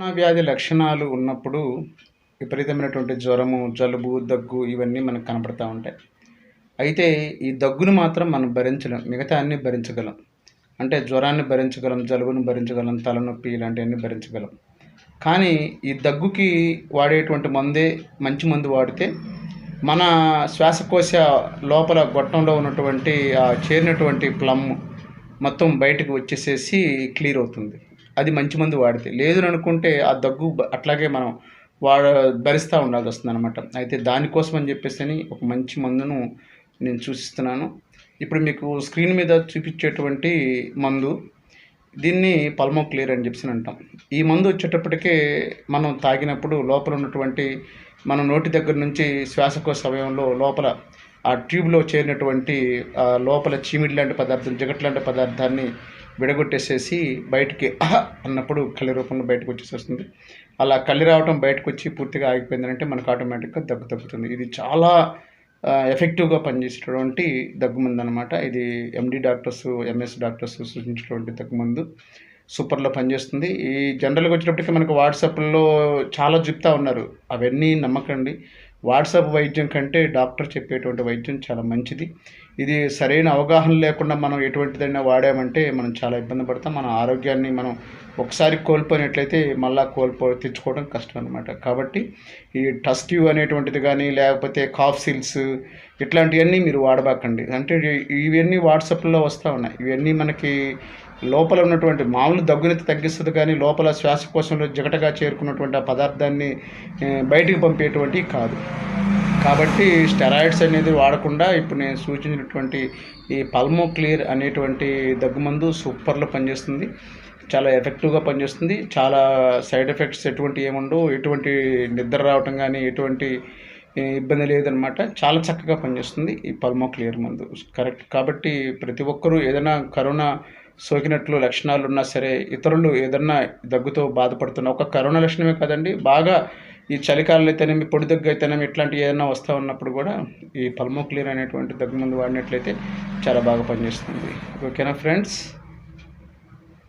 Corona వ్యాధి లక్షణాలు ఉన్నప్పుడు విపరీతమైనటువంటి జ్వరము జలుబు దగ్గు ఇవన్నీ మనకు కనపడతా ఉంటాయి. అయితే ఈ దగ్గును మాత్రం మనం భరించలేం. మిగతా అన్నీ భరించగలం. అంటే జ్వరాన్ని భరించగలం జలుబును భరించగలం తలనొప్పి ఇలాంటివన్నీ భరించగలం. కానీ ఈ దగ్గుకి వాడేటువంటి మందే మంచి మందు వాడితే మన శ్వాసకోశ లోపల గొట్టంలో ఉన్నటువంటి ఆ చేరినటువంటి ప్లమ్ మొత్తం బయటకు వచ్చేసేసి క్లియర్ అవుతుంది. అది మంచి మందు వాడితే. లేదు అనుకుంటే ఆ దగ్గు అట్లాగే మనం వాడ భరిస్తూ ఉండాల్సి వస్తుంది అనమాట అయితే దానికోసం అని చెప్పేసి అని ఒక మంచి మందును నేను సూచిస్తున్నాను. ఇప్పుడు మీకు స్క్రీన్ మీద చూపించేటువంటి మందు దీన్ని పల్మో క్లియర్ అని చెప్పి అంటాం. ఈ మందు వచ్చేటప్పటికే మనం తాగినప్పుడు లోపల ఉన్నటువంటి మన నోటి దగ్గర నుంచి శ్వాసకోశ అవయంలో లోపల ఆ ట్యూబ్లో చేరినటువంటి లోపల చీమిడి లాంటి పదార్థం జగట్ లాంటి పదార్థాన్ని విడగొట్టేసేసి బయటికి అహ అన్నప్పుడు కళ్ళి రూపంలో బయటకు వచ్చేసేస్తుంది. అలా కళ్ళి రావటం బయటకు వచ్చి పూర్తిగా ఆగిపోయిందంటే మనకు ఆటోమేటిక్గా దగ్గు తగ్గుతుంది. ఇది చాలా ఎఫెక్టివ్గా పనిచేసేటటువంటి దగ్గుమందు అనమాట ఇది ఎండి డాక్టర్స్ ఎంఎస్ డాక్టర్స్ సూచించినటువంటి దగ్గుమందు సూపర్లో పనిచేస్తుంది. ఈ జనరల్గా వచ్చినప్పటికీ మనకు వాట్సాప్లో చాలా చెప్తా ఉన్నారు. అవన్నీ నమ్మకండి. వాట్సాప్ వైద్యం కంటే డాక్టర్ చెప్పేటువంటి వైద్యం చాలా మంచిది. ఇది సరైన అవగాహన లేకుండా మనం ఎటువంటిదైనా వాడామంటే మనం చాలా ఇబ్బంది పడతాం. మన ఆరోగ్యాన్ని మనం ఒకసారి కోల్పోయినట్లయితే మళ్ళా కోల్పో తెచ్చుకోవడం కష్టం అనమాట కాబట్టి ఈ టస్ట్యూ అనేటువంటిది కానీ లేకపోతే కాఫ్ సిల్స్ ఇట్లాంటివన్నీ మీరు వాడబాకండి. అంటే ఇవన్నీ వాట్సాప్లో వస్తూ ఉన్నాయి. ఇవన్నీ మనకి లోపల ఉన్నటువంటి మామూలు దగ్గునైతే తగ్గిస్తుంది కానీ లోపల శ్వాసకోశంలో జిగటగా చేరుకున్నటువంటి ఆ పదార్థాన్ని బయటికి పంపేటువంటి కాదు. కాబట్టి స్టెరాయిడ్స్ అనేది వాడకుండా ఇప్పుడు నేను సూచించినటువంటి ఈ పల్మో క్లియర్ అనేటువంటి దగ్గుమందు సూపర్లో పనిచేస్తుంది. చాలా ఎఫెక్టివ్గా పనిచేస్తుంది. చాలా సైడ్ ఎఫెక్ట్స్ ఎటువంటి ఏముండవు. ఎటువంటి నిద్ర రావటం కానీ ఎటువంటి ఇబ్బంది లేదనమాట చాలా చక్కగా పనిచేస్తుంది ఈ పల్మో క్లియర్ మందు. కరెక్ట్. కాబట్టి ప్రతి ఒక్కరూ ఏదైనా కరోనా సోకినట్లు లక్షణాలు ఉన్నా సరే ఇతరులు ఏదన్నా దగ్గుతో బాధపడుతున్న ఒక కరోనా లక్షణమే కాదండి బాగా ఈ చలికాలంలో అయితేనేమి పొడి దగ్గు అయితేనేమి ఇట్లాంటివి ఏదైనా వస్తూ ఉన్నప్పుడు కూడా ఈ పల్మో క్లియర్ అనేటువంటి దగ్గు మందు వాడినట్లయితే చాలా బాగా పనిచేస్తుంది. ఓకేనా ఫ్రెండ్స్?